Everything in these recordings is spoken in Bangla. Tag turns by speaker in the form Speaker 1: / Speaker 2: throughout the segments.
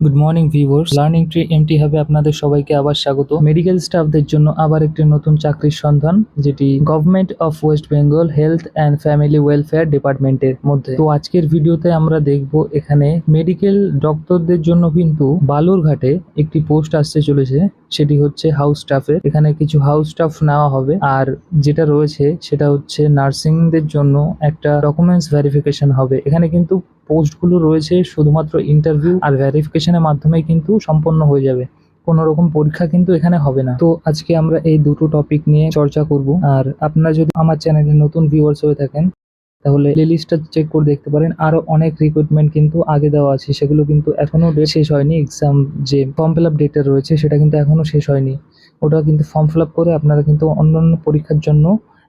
Speaker 1: Good morning viewers learning tree MT হবে আপনাদের সবাইকে আবার স্বাগত। মেডিকেল স্টাফদের জন্য আবার একটি নতুন চাকরির সন্ধান, যেটি government of West Bengal health and family welfare ডিপার্টমেন্টের মধ্যে। তো আজকের ভিডিওতে আমরা দেখব এখানে মেডিকেল ডক্টরদের জন্য কিন্তু বালুরঘাটে একটি পোস্ট আসতে চলেছে, সেটি হচ্ছে হাউস স্টাফের এখানে কিছু হাউস স্টাফ নেওয়া হবে, আর যেটা রয়েছে সেটা হচ্ছে নার্সিংদের জন্য একটা ডকুমেন্টস ভেরিফিকেশন হবে। এখানে কিন্তু পোস্টগুলো রয়েছে শুধুমাত্র ইন্টারভিউ আর ভেরিফিকেশনের মাধ্যমেই কিন্তু সম্পন্ন হয়ে যাবে। কোনো রকম পরীক্ষা কিন্তু এখানে হবে না। তো আজকে আমরা এই দুটো টপিক নিয়ে চর্চা করব। আর আপনারা যদি আমার চ্যানেলে নতুন ভিউয়ার্স হয়ে থাকেন, তাহলে প্লেলিস্টটা চেক করে দেখতে পারেন। আরও অনেক রিক্রুটমেন্ট কিন্তু আগে দেওয়া আছে। সেগুলো কিন্তু এখনও ডেট শেষ হয়নি। এক্সাম যে ফর্ম ফিল আপ রয়েছে, সেটা কিন্তু এখনও শেষ হয়নি। ওটা কিন্তু ফর্ম ফিল আপ করে আপনারা কিন্তু অন্যান্য পরীক্ষার জন্য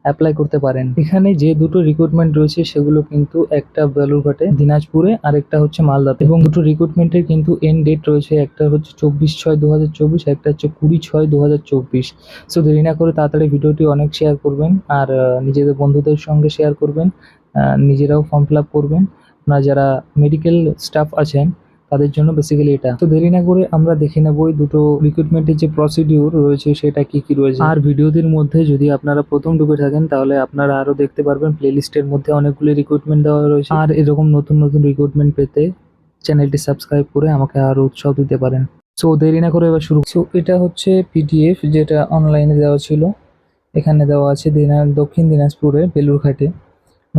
Speaker 1: অ্যাপ্লাই করতে পারেন। এখানে যে দুটো রিক্রুটমেন্ট রয়েছে সেগুলো কিন্তু একটা বেলুরঘাটে, দিনাজপুরে, আর একটা হচ্ছে মালদাতে। এবং দুটো রিক্রুটমেন্টের কিন্তু এন্ড ডেট রয়েছে একটা হচ্ছে চব্বিশ ছয় দু হাজার চব্বিশ একটা হচ্ছে কুড়ি ছয় দু হাজার চব্বিশ। সো দেরি না করে তাড়াতাড়ি ভিডিওটি অনেক শেয়ার করবেন আর নিজেদের বন্ধুদের সঙ্গে শেয়ার করবেন নিজেরাও ফর্ম ফিল আপ করবেন। আপনারা যারা মেডিকেল স্টাফ আছেন তাদের জন্য বেসিক্যালি এটা। তো দেরি না করে আমরা দেখে নেব এই দুটো রিক্রুটমেন্টের যে প্রসিডিউর রয়েছে, সেটা কি কি রয়েছে। আর ভিডিওটির মধ্যে যদি আপনারা প্রথম ঢুকে থাকেন, তাহলে আপনারা আরও দেখতে পারবেন প্লেলিস্টের মধ্যে অনেকগুলি রিক্রুটমেন্ট দেওয়া রয়েছে। আর এরকম নতুন নতুন রিক্রুটমেন্ট পেতে চ্যানেলটি সাবস্ক্রাইব করে আমাকে আরও উৎসাহ দিতে পারেন। সো দেরি না করে এবার শুরু। সো এটা হচ্ছে পিডিএফ যেটা অনলাইনে দেওয়া ছিল। এখানে দেওয়া আছে দিনা দক্ষিণ দিনাজপুরে বেলুরঘাটে।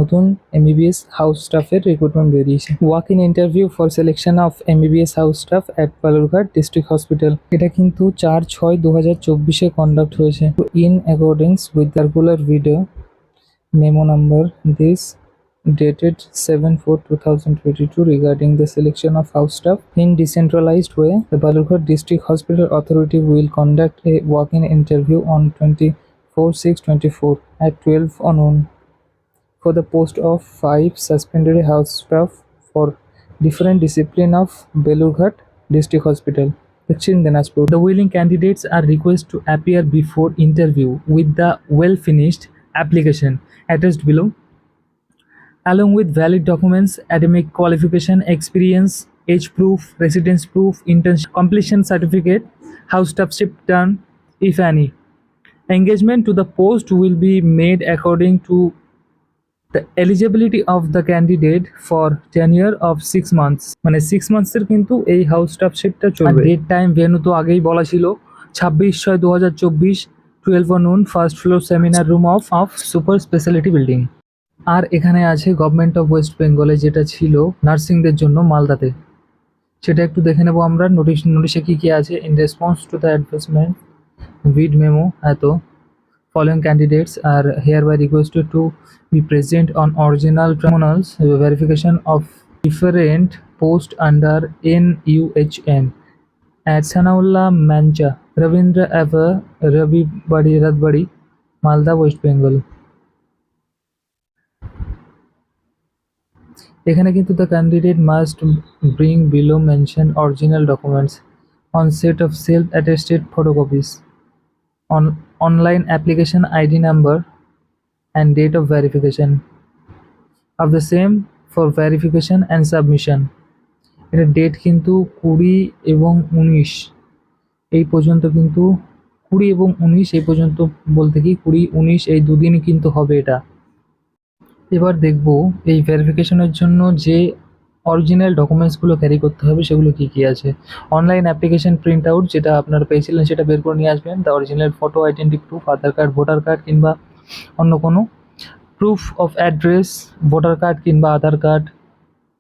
Speaker 1: নতুন এমবিবিএস হাউস স্টাফের রিক্রুটমেন্ট বেরিয়েছে। Walk in interview for selection of MBBS house staff at Balurghat district hospital এটা কিন্তু চার ছয় দু হাজার চব্বিশে কন্ডাক্ট হয়েছে। In accordance with circular video memo number this dated 7-4-2022 regarding the selection of house staff in decentralized way, the balurghat district hospital authority will conduct a walk-in interview on 24-6-24 at 12 on noon for the post of five suspended house staff for different discipline of Belurghat District Hospital. The willing candidates are requested to appear before interview with the well-finished application attached below, along with valid documents, academic qualification, experience, age proof, residence proof, internship completion certificate, house staff staffship done, if any. Engagement to the post will be made according to the eligibility of the candidate for tenure of six months. মানে সিক্স মান্থসের কিন্তু এই হাউস স্টাফশিপটা চলবে। ডেট টাইম ভেনু তো আগেই বলা ছিল। ছাব্বিশ ছয় দু হাজার চব্বিশ twelve noon first floor seminar room of of super speciality building আর এখানে আছে গভর্নমেন্ট অফ ওয়েস্ট বেঙ্গলে যেটা ছিল নার্সিংদের জন্য মালদাতে। সেটা একটু দেখে নেব আমরা। নোটিশ নোটিশে কী কী আছে? In response to the advertisement viz memo এত। Following candidates are hereby requested to be present on original tribunals verification of different post under NUHM at Sanaullah Mancha Ravindra Ava Ravi Badi Radbadi Malda West Bengal এখানে কিন্তু the candidate must bring below mentioned original documents on set of self-attested photocopies on online application ID number and date of verification of the same for verification and submission এটা ডেট কিন্তু কুড়ি এবং উনিশ এই পর্যন্ত কিন্তু কুড়ি এবং উনিশ এই পর্যন্ত বলতে কি কুড়ি উনিশ এই দুদিন কিন্তু হবে এটা এবার দেখব এই ভেরিফিকেশনের জন্য যে অরিজিনাল ডকুমেন্টসগুলো ক্যারি করতে হবে, সেগুলো কী কী আছে? অনলাইন অ্যাপ্লিকেশন প্রিন্ট আউট যেটা আপনারা পেয়েছিলেন, সেটা বের করে নিয়ে আসবেন। The original photo identity proof Aadhaar card voter card কিংবা অন্য কোনো। Proof of address voter card কিংবা আধার কার্ড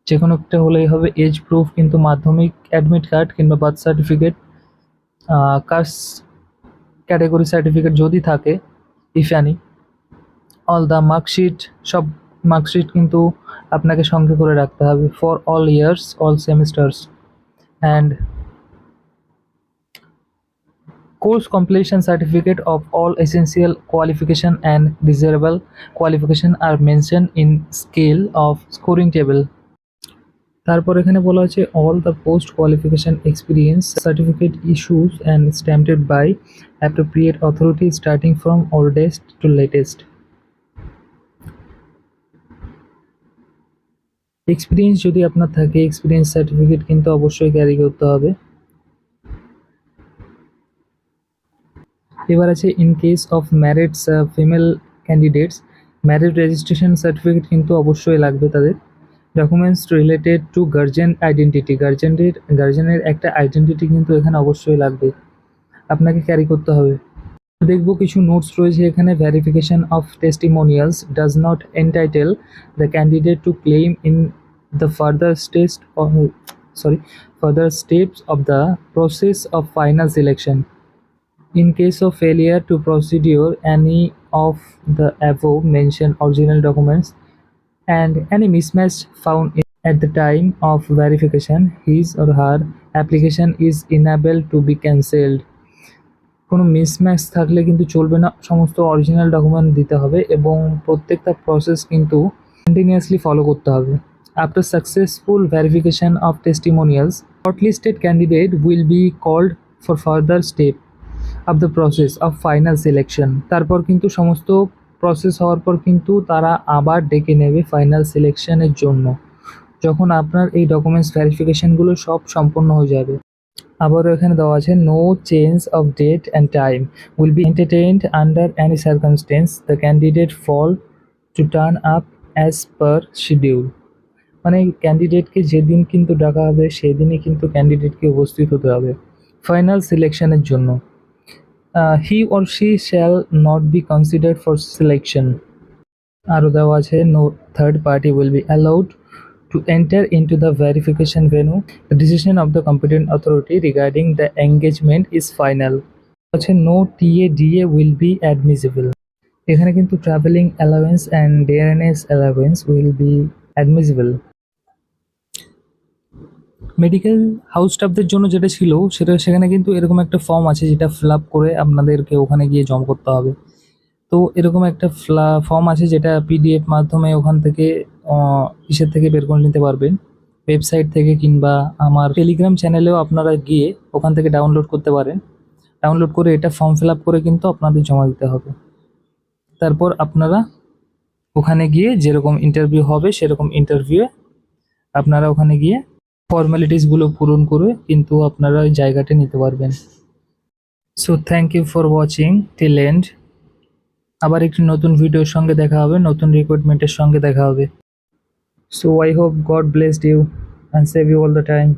Speaker 1: যে কোনো একটা হলেই হবে। এজ প্রুফ কিন্তু মাধ্যমিক অ্যাডমিট কার্ড কিংবা birth certificate caste category certificate যদি থাকে if any all the marksheet সব মার্কশিট কিন্তু আপনাকে সঙ্গে করে রাখতে হবে for all years all semesters and course completion certificate of all essential qualification and desirable qualification are mentioned in scale of scoring table. তারপর এখানে বলা আছে all the post qualification experience certificate issues and stamped by appropriate authority starting from oldest to latest experience যদি আপনার থাকে এক্সপিরিয়েন্স সার্টিফিকেট কিন্তু অবশ্যই ক্যারি করতে হবে। এবার আছে in case of marrieds female candidates married registration certificate কিন্তু অবশ্যই লাগবে তাদের। Documents related to guardian identity গার্জেনের গার্জেনের একটা আইডেন্টিটি কিন্তু এখানে অবশ্যই লাগবে। আপনাকে ক্যারি করতে হবে। দেখব কিছু নোটস রয়েছে এখানে verification of testimonials does not entitle the candidate to claim in the further stage sorry further steps of the process of final selection In case of failure to procedure any of the above mentioned original documents and any mismatch found in- at the time of verification, his or her application is enabled to be cancelled. কোনো মিসম্যাচ থাকলে কিন্তু চলবে না সমস্ত অরিজিনাল ডকুমেন্ট দিতে হবে এবং প্রত্যেকটা প্রসেস কিন্তু কন্টিনিউয়াসলি ফলো করতে হবে after successful verification of testimonials shortlisted candidate will be called for further step of the process of final selection তারপর কিন্তু সমস্ত প্রসেস হওয়ার পর কিন্তু তারা আবার ডেকে নেবে ফাইনাল সিলেকশনের জন্য, যখন আপনার এই ডকুমেন্টস ভেরিফিকেশনগুলো সব সম্পন্ন হয়ে যাবে। আবারও এখানে দেওয়া আছে no change of date and time will be entertained under any circumstances the candidate fall to turn up as per schedule মানে ক্যান্ডিডেটকে যেদিন কিন্তু ডাকা হবে, সেদিনই কিন্তু ক্যান্ডিডেটকে উপস্থিত হতে হবে ফাইনাল সিলেকশনের জন্য। He or she shall not be considered for selection আরও দেওয়া আছে no third party will be allowed to enter into the verification venue the decision of the competent authority regarding the engagement is final আছে no TA DA will be admissible এখানে কিন্তু travelling allowance and DRNS allowance will be admissible medical house স্টাফদের জন্য যেটা ছিল, সেটা সেখানে কিন্তু এরকম একটা ফর্ম আছে যেটা ফিল আপ করে আপনাদেরকে ওখানে গিয়ে জমা করতে হবে। তো এরকম একটা ফর্ম আছে যেটা পিডিএফ মাধ্যমে ওখান থেকে ইসের থেকে বের করে নিতে পারবেন। ওয়েবসাইট থেকে কিংবা আমার টেলিগ্রাম চ্যানেলেও আপনারা গিয়ে ওখান থেকে ডাউনলোড করতে পারেন। ডাউনলোড করে এটা ফর্ম ফিল আপ করে কিন্তু আপনাদের জমা দিতে হবে। তারপর আপনারা ওখানে গিয়ে যেরকম ইন্টারভিউ হবে, সেরকম ইন্টারভিউয়ে আপনারা ওখানে গিয়ে ফর্মালিটিসগুলো পূরণ করে কিন্তু আপনারা ওই জায়গাটা নিতে পারবেন। So thank you for watching till end আবার একটি নতুন ভিডিওর সঙ্গে দেখা হবে, নতুন রিক্রুটমেন্টের সঙ্গে দেখা হবে। So I hope God blessed you and save you all the time